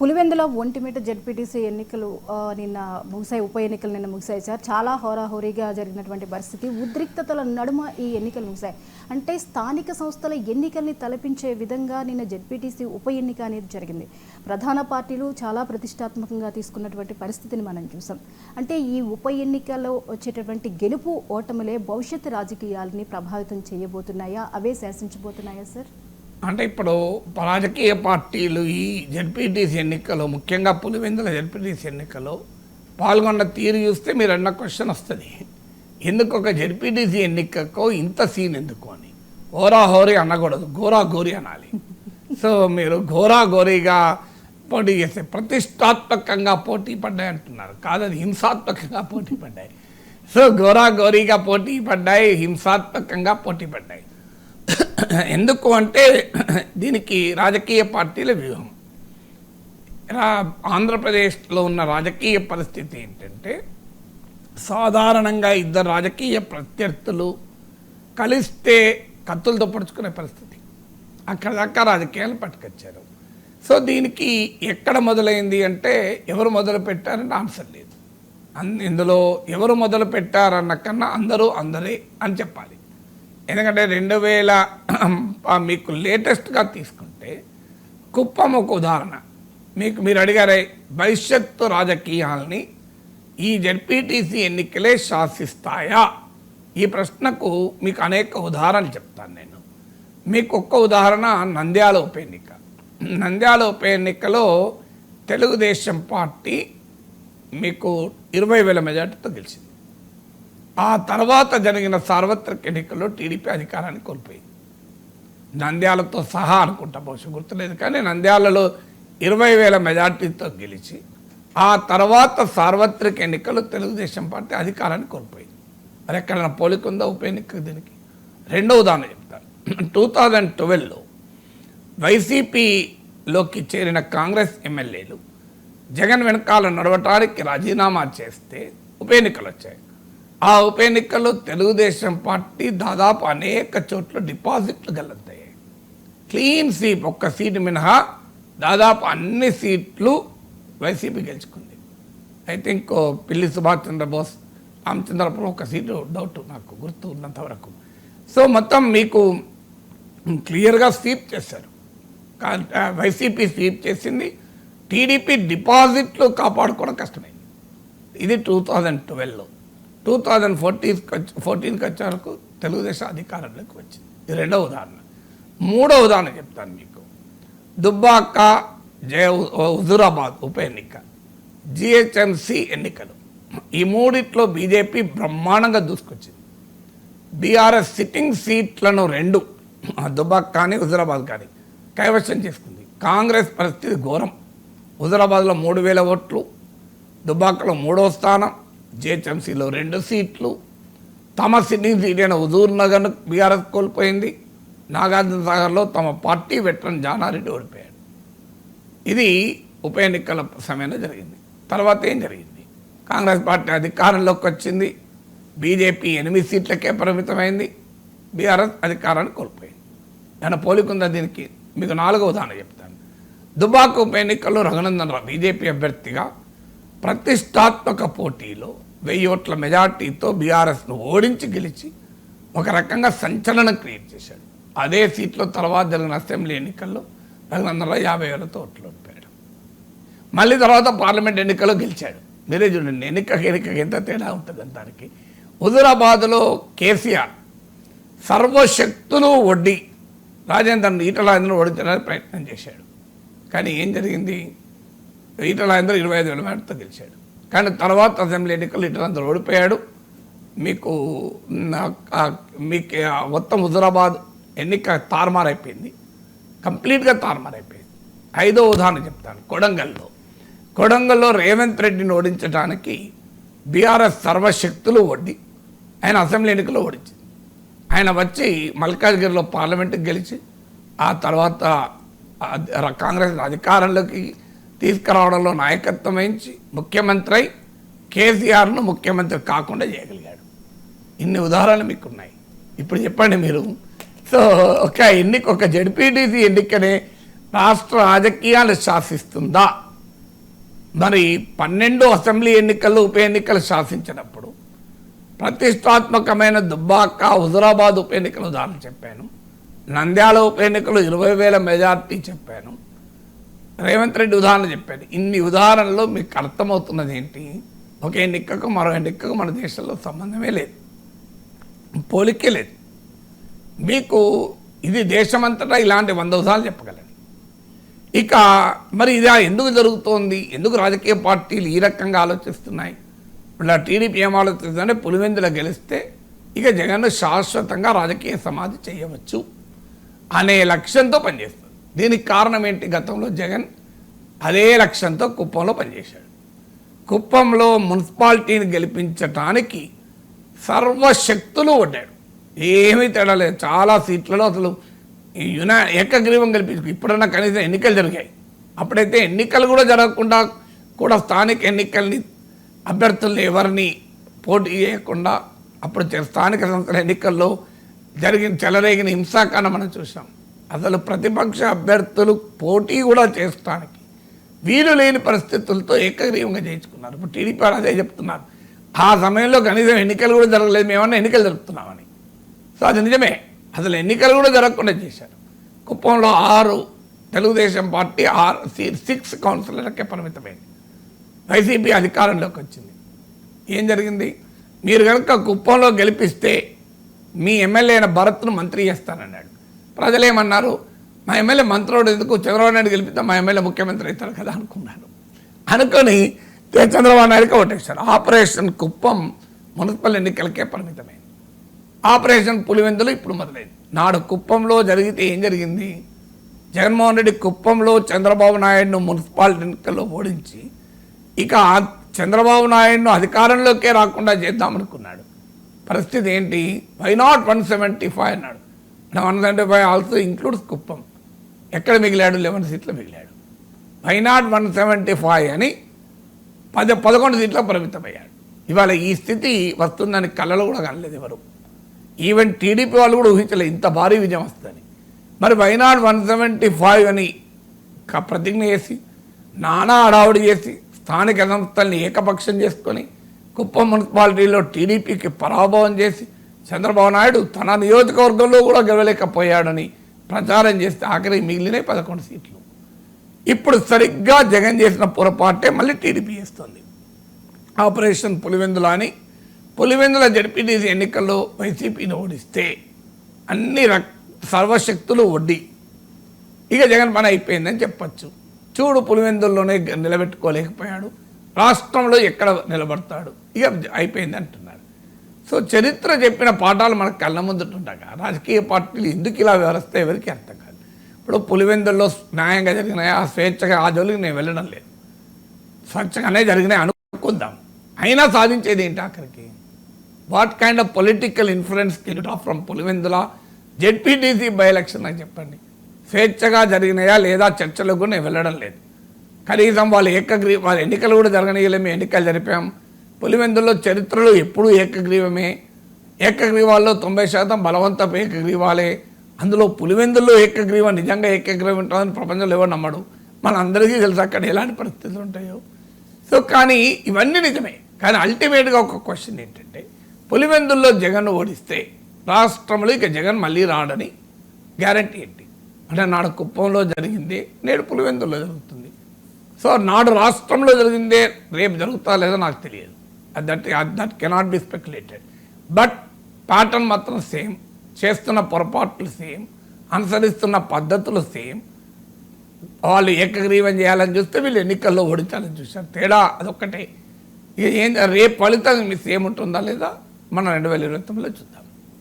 Pulivendula Vontimitta ZPTC ఎన్నికలు నిన్న ముగిసాయి ఉప ఎన్నికలు నిన్న ముగిసాయి సార్ చాలా హోరాహోరీగా జరిగినటువంటి పరిస్థితి. ఉద్రిక్తతల నడుమ ఈ ఎన్నికలు ముగిసాయి అంటే స్థానిక సంస్థల ఎన్నికల్ని తలపించే విధంగా నిన్న జడ్పీటీసీ ఉప ఎన్నిక అనేది జరిగింది. ప్రధాన పార్టీలు చాలా ప్రతిష్టాత్మకంగా తీసుకున్నటువంటి పరిస్థితిని మనం చూసాం అంటే ఈ ఉప ఎన్నికల్లో వచ్చేటటువంటి గెలుపు ఓటములే భవిష్యత్ రాజకీయాలని ప్రభావితం చేయబోతున్నాయా? అవే శాసించబోతున్నాయా సార్? అంటే ఇప్పుడు రాజకీయ పార్టీలు ఈ జడ్పీటీసీ ఎన్నికలో ముఖ్యంగా పులివెందుల జడ్పీటీసీ ఎన్నికలో పాల్గొన్న తీరు చూస్తే మీరు అన్న క్వశ్చన్ వస్తుంది. ఎందుకు ఒక జడ్పీటీసీ ఎన్నికకు ఇంత సీన్ ఎందుకు అని. హోరా హోరీ అనకూడదు గోరా గోరీ అనాలి. సో మీరు ఘోరా ఘోరీగా పోటీ చేస్తే ప్రతిష్టాత్మకంగా పోటీ పడ్డాయి అంటున్నారు. కాదు అది హింసాత్మకంగా పోటీ పడ్డాయి. సో ఘోరా గోరీగా పోటీ పడ్డాయి హింసాత్మకంగా పోటీ పడ్డాయి. ఎందుకు అంటే దీనికి రాజకీయ పార్టీల వ్యూహం. ఆంధ్రప్రదేశ్లో ఉన్న రాజకీయ పరిస్థితి ఏంటంటే సాధారణంగా ఇద్దరు రాజకీయ ప్రత్యర్థులు కలిస్తే కత్తులతో దొప్పడుచుకునే పరిస్థితి. అక్కడ దాకా రాజకీయాలు పట్టుకొచ్చారు. సో దీనికి ఎక్కడ మొదలైంది అంటే ఎవరు మొదలు పెట్టారని ఆన్సర్ లేదు. ఇందులో ఎవరు మొదలు పెట్టారన్న కన్నా అందరూ అందరే అని చెప్పాలి. ఎందుకంటే రెండు వేల మీకు లేటెస్ట్గా తీసుకుంటే కుప్పం ఒక ఉదాహరణ. మీకు మీరు అడిగారే భవిష్యత్తు రాజకీయాల్ని ఈ జడ్పీటీసీ ఎన్నికలే శాసిస్తాయా? ఈ ప్రశ్నకు మీకు అనేక ఉదాహరణలు చెప్తాను నేను. మీకు ఒక్క ఉదాహరణ నంద్యాల ఉప ఎన్నిక. నంద్యాల ఉప ఎన్నికలో తెలుగుదేశం పార్టీ మీకు ఇరవై వేల మెజార్టీతో గెలిచింది. ఆ తర్వాత జరిగిన సార్వత్రిక ఎన్నికల్లో టీడీపీ అధికారాన్ని కోల్పోయింది. నంద్యాలతో సహా అనుకుంటా బహుశా గుర్తులేదు కానీ నంద్యాలలో ఇరవై వేల మెజార్టీతో గెలిచి ఆ తర్వాత సార్వత్రిక ఎన్నికలు తెలుగుదేశం పార్టీ అధికారాన్ని కోల్పోయింది. మరి ఎక్కడైనా పోలిక ఉందా ఉప ఎన్నిక దీనికి? రెండో ఉదాహరణ చెప్తాను. టూ థౌజండ్ ట్వెల్వ్లో వైసీపీలోకి చేరిన కాంగ్రెస్ ఎమ్మెల్యేలు జగన్ వెనకాల నడవటానికి రాజీనామా చేస్తే ఉప ఎన్నికలు వచ్చాయి ఆ ఉప ఎన్నికల్లో తెలుగుదేశం పార్టీ దాదాపు అనేక చోట్ల డిపాజిట్లు గల్లంతయ్యాయి క్లీన్ సీప్ ఒక్క సీటు మినహా దాదాపు అన్ని సీట్లు వైసీపీ గెలుచుకుంది. ఐ థింక్ పిల్లి సుభాష్ చంద్రబోస్ రామచంద్రపురం ఒక సీటు డౌట్ నాకు గుర్తు ఉన్నంత వరకు. సో మొత్తం మీకు క్లియర్గా స్వీప్ చేశారు. వైసీపీ స్వీప్ చేసింది. టీడీపీ డిపాజిట్లు కాపాడుకోవడం కష్టమైంది ఇది టూ థౌజండ్ ట్వెల్వ్లో టూ థౌజండ్ ఫోర్టీన్ ఫోర్టీన్కి వచ్చే వరకు తెలుగుదేశం అధికారంలోకి వచ్చింది. ఇది రెండవ ఉదాహరణ. మూడో ఉదాహరణ చెప్తాను మీకు. దుబ్బాక జయ హుజురాబాద్ ఉప ఎన్నిక. జిహెచ్ఎంసి ఎన్నికలు. ఈ మూడిట్లో బీజేపీ బ్రహ్మాండంగా దూసుకొచ్చింది. బీఆర్ఎస్ సిట్టింగ్ సీట్లను రెండు దుబాక్ కానీ హుజరాబాద్ కానీ కైవశం చేసుకుంది. కాంగ్రెస్ పరిస్థితి ఘోరం. హుజరాబాద్లో మూడు వేల ఓట్లు దుబాక్లో మూడో స్థానం జిహెచ్ఎంసీలో రెండు సీట్లు. తమ సిట్టింగ్ సీట్ అయిన హుజూర్ నగర్ బీఆర్ఎస్ కోల్పోయింది. నాగార్జున సాగర్లో తమ పార్టీ వెటరన్ జానారెడ్డి ఓడిపోయాడు. ఇది ఉప ఎన్నికల సమయంలో జరిగింది. తర్వాత ఏం జరిగింది? కాంగ్రెస్ పార్టీ అధికారంలోకి వచ్చింది. బీజేపీ ఎనిమిది సీట్లకే పరిమితమైంది. బీఆర్ఎస్ అధికారాన్ని కోల్పోయింది. ఏమైనా పోలికుందా దీనికి? మీకు నాలుగో ఉదాహరణ చెప్తాను. దుబాక్ ఉప ఎన్నికల్లో రఘునందన్ రావు బీజేపీ అభ్యర్థిగా ప్రతిష్టాత్మక పోటీలో వెయ్యి ఓట్ల మెజార్టీతో బీఆర్ఎస్ను ఓడించి గెలిచి ఒక రకంగా సంచలనం క్రియేట్ చేశాడు. అదే సీట్లో తర్వాత జరిగిన అసెంబ్లీ ఎన్నికల్లో రఘునందన్ యాభై వేలతో ఓట్లు ఓడిపోయాడు మళ్ళీ తర్వాత పార్లమెంట్ ఎన్నికల్లో గెలిచాడు. మీరే చూడండి ఎన్నికకి ఎన్నికకి ఎంత తేడా ఉంటుంది దానికి. హుజురాబాద్లో కేసీఆర్ సర్వశక్తులు వడ్డీ రాజేంద్రన్ ఈటలాంధ్రను ఓడించడానికి ప్రయత్నం చేశాడు. కానీ ఏం జరిగింది? ఈటలాంధ్ర ఇరవై ఐదు వేల మేరతో గెలిచాడు. కానీ తర్వాత అసెంబ్లీ ఎన్నికలు ఈటలాంధ్ర ఓడిపోయాడు. మీకు మీకు మొత్తం హుజరాబాద్ ఎన్నిక తారుమారైపోయింది. కంప్లీట్గా తారుమారైపోయింది. ఐదో ఉదాహరణ చెప్తాను. కొడంగల్లో. కొడంగల్లో రేవంత్ రెడ్డిని ఓడించడానికి బీఆర్ఎస్ సర్వశక్తులు ఒడ్డి ఆయన అసెంబ్లీ ఎన్నికలు ఓడించింది ఆయన వచ్చి మల్కాజ్గిరిలో పార్లమెంటుకి గెలిచి ఆ తర్వాత కాంగ్రెస్ అధికారంలోకి తీసుకురావడంలో నాయకత్వం వహించి ముఖ్యమంత్రి అయి కేసీఆర్ను ముఖ్యమంత్రి కాకుండా చేయగలిగాడు. ఇన్ని ఉదాహరణలు మీకు ఉన్నాయి ఇప్పుడు చెప్పండి మీరు. సో ఒక ఎన్నిక ఒక జడ్పీటీసీ ఎన్నికనే రాష్ట్ర రాజకీయాలు శాసిస్తుందా? మరి పన్నెండు అసెంబ్లీ ఎన్నికలు ఉప ఎన్నికలు శాసించినప్పుడు ప్రతిష్టాత్మకమైన దుబ్బాక హుజురాబాద్ ఉప ఎన్నికలు ఉదాహరణ చెప్పాను. నంద్యాల ఉప ఎన్నికలు ఇరవై వేల మెజార్టీ చెప్పాను. రేవంత్ రెడ్డి ఉదాహరణ చెప్పాడు. ఇన్ని ఉదాహరణలు మీకు అర్థమవుతున్నది ఏంటి? ఒక ఎన్నికకు మరో ఎన్నికకు మన దేశంలో సంబంధమే లేదు. పోలికే లేదు. మీకు ఇది దేశమంతటా ఇలాంటి వంద ఉదాహరణలు చెప్పగలను. ఇక మరి ఇది ఎందుకు జరుగుతోంది? ఎందుకు రాజకీయ పార్టీలు ఈ రకంగా ఆలోచిస్తున్నాయి? ఇలా టీడీపీ ఏం ఆలోచిస్తుందంటే పులివెందుల గెలిస్తే ఇక జగన్ శాశ్వతంగా రాజకీయ సమాధి చేయవచ్చు అనే లక్ష్యంతో పనిచేస్తుంది. దీనికి కారణం ఏంటి? గతంలో జగన్ అదే లక్ష్యంతో కుప్పంలో పనిచేశాడు. కుప్పంలో మున్సిపాలిటీని గెలిపించటానికి సర్వశక్తులు పడ్డాడు. ఏమీ తేడా లేదు. చాలా సీట్లలో అసలు ఈ యునా ఏకగ్రీవం కల్పించు ఇప్పుడన్నా కనీసం ఎన్నికలు జరిగాయి. అప్పుడైతే ఎన్నికలు కూడా జరగకుండా కూడా స్థానిక ఎన్నికల్ని అభ్యర్థుల్ని ఎవరిని పోటీ చేయకుండా అప్పుడు చే- స్థానిక సంస్థల ఎన్నికల్లో జరిగిన చెలరేగిన హింసాకాండ మనం చూసాం అసలు ప్రతిపక్ష అభ్యర్థులు పోటీ కూడా చేస్తానికి వీలు లేని పరిస్థితులతో ఏకగ్రీవంగా చేయించుకున్నారు ఇప్పుడు టీడీపీ వాళ్ళు అదే చెప్తున్నారు. ఆ సమయంలో కనీసం ఎన్నికలు కూడా జరగలేదు మేమన్నా ఎన్నికలు జరుపుతున్నామని. సో అది నిజమే. అసలు ఎన్నికలు కూడా జరగకుండా చేశారు. కుప్పంలో ఆరు తెలుగుదేశం పార్టీ ఆరు సి- సిక్స్ కౌన్సిలర్లకే పరిమితమైంది. వైసీపీ అధికారంలోకి వచ్చింది. ఏం జరిగింది? మీరు కనుక కుప్పంలో గెలిపిస్తే మీ ఎమ్మెల్యే అయిన భరత్ను మంత్రి చేస్తానన్నాడు. ప్రజలేమన్నారు మా ఎమ్మెల్యే మంత్రుడు ఎందుకు చంద్రబాబు నాయుడు గెలిపితే మా ఎమ్మెల్యే ముఖ్యమంత్రి అవుతారు కదా అనుకున్నాను అనుకొని చంద్రబాబు నాయుడుకి ఓటేశారు. ఆపరేషన్ కుప్పం మున్సిపల్ ఎన్నికలకే పరిమితమైంది. ఆపరేషన్ పులివెందులు ఇప్పుడు మొదలైంది. నాడు కుప్పంలో జరిగితే ఏం జరిగింది? జగన్మోహన్ రెడ్డి కుప్పంలో చంద్రబాబు నాయుడును మున్సిపాలిటీ ఎన్నికల్లో ఓడించి ఇక చంద్రబాబు నాయుడును అధికారంలోకే రాకుండా చేద్దామనుకున్నాడు. పరిస్థితి ఏంటి? Why not one seventy five అన్నాడు. One seventy five also includes Kuppam. ఎక్కడ మిగిలాడు? లెవెన్ సీట్లు మిగిలాడు. Why not one seventy five అని పది పదకొండు సీట్ల పరిమితమయ్యాడు. ఇవాళ ఈ స్థితి వస్తుందని కళ్ళలో కూడా కనలేదు ఎవరు. ఈవెన్ టీడీపీ వాళ్ళు కూడా ఊహించలేదు ఇంత భారీ విజయం వస్తుందని. మరి వైనాడ్ వన్ సెవెంటీ ఫైవ్ అని ప్రతిజ్ఞ చేసి నానా హడావుడి చేసి స్థానిక సంస్థల్ని ఏకపక్షం చేసుకొని కుప్పం మున్సిపాలిటీలో టీడీపీకి పరాభవం చేసి చంద్రబాబు నాయుడు తన నియోజకవర్గంలో కూడా గెలవలేకపోయాడని ప్రచారం చేస్తే ఆఖరి మిగిలినవి పదకొండు సీట్లు. ఇప్పుడు సరిగ్గా జగన్ చేసిన పొరపాటే మళ్ళీ టీడీపీ చేస్తుంది. ఆపరేషన్ పులివెందుల అని పులివెందుల జడ్పీటీసీ ఎన్నికల్లో వైసీపీని ఓడిస్తే అన్ని రక్ సర్వశక్తులు వడ్డీ ఇక జగన్ పని అయిపోయిందని చెప్పచ్చు. చూడు పులివెందుల్లోనే నిలబెట్టుకోలేకపోయాడు. రాష్ట్రంలో ఎక్కడ నిలబడతాడు? ఇక అయిపోయింది అంటున్నాడు సో చరిత్ర చెప్పిన పాఠాలు మనకు కళ్ళ ముందుండగా రాజకీయ పార్టీలు ఎందుకు ఇలా వ్యవహరిస్తే ఎవరికి అర్థం కాదు. ఇప్పుడు పులివెందుల్లో న్యాయంగా జరిగినాయి? ఆ స్వేచ్ఛగా ఆ జోలికి నేను వెళ్ళడం లేదు. స్వచ్ఛగానే జరిగినాయి అనుకుందాం. అయినా సాధించేది ఏంటి అక్కడికి what kind of political influence of from Pulivendula? ZPTC by election అని చెప్పండి. స్వేచ్ఛగా జరిగినాయా లేదా చర్చలకు కూడా నేను వెళ్ళడం లేదు. కనీసం వాళ్ళు ఏకగ్రీ వాళ్ళ ఎన్నికలు కూడా జరగనీయలేము ఎన్నికలు జరిపాం. పులివెందుల్లో చరిత్రలో ఎప్పుడూ ఏకగ్రీవమే. ఏకగ్రీవాల్లో తొంభై శాతం బలవంతపు ఏకగ్రీవాలే. అందులో పులివెందుల్లో ఏకగ్రీవం నిజంగా ఏకగ్రీవం ఉంటుందని ప్రపంచంలో ఎవరు నమ్మడు. మన అందరికీ తెలుసు అక్కడ ఎలాంటి పరిస్థితులు ఉంటాయో. సో కానీ ఇవన్నీ నిజమే. కానీ అల్టిమేట్గా ఒక క్వశ్చన్ ఏంటంటే పులివెందుల్లో జగన్ ఓడిస్తే రాష్ట్రంలో ఇక జగన్ మళ్ళీ రాడని గ్యారంటీ ఏంటి? అంటే నాడు కుప్పంలో జరిగింది నేడు పులివెందుల్లో జరుగుతుంది. సో నాడు రాష్ట్రంలో జరిగిందే రేపు జరుగుతా లేదో నాకు తెలియదు. That that cannot be speculated but pattern మాత్రం సేమ్ చేస్తున్న పొరపాట్లు సేమ్ అనుసరిస్తున్న పద్ధతులు సేమ్ వాళ్ళు ఏకగ్రీవం చేయాలని చూస్తే వీళ్ళు ఎన్నికల్లో ఓడించాలని చూశారు. తేడా అదొక్కటే. ఏం రేపు ఫలితం సేమ్ ఉంటుందా లేదా? మనం రెండు వేల ఇరవై తొమ్మిదిలో చూద్దాం.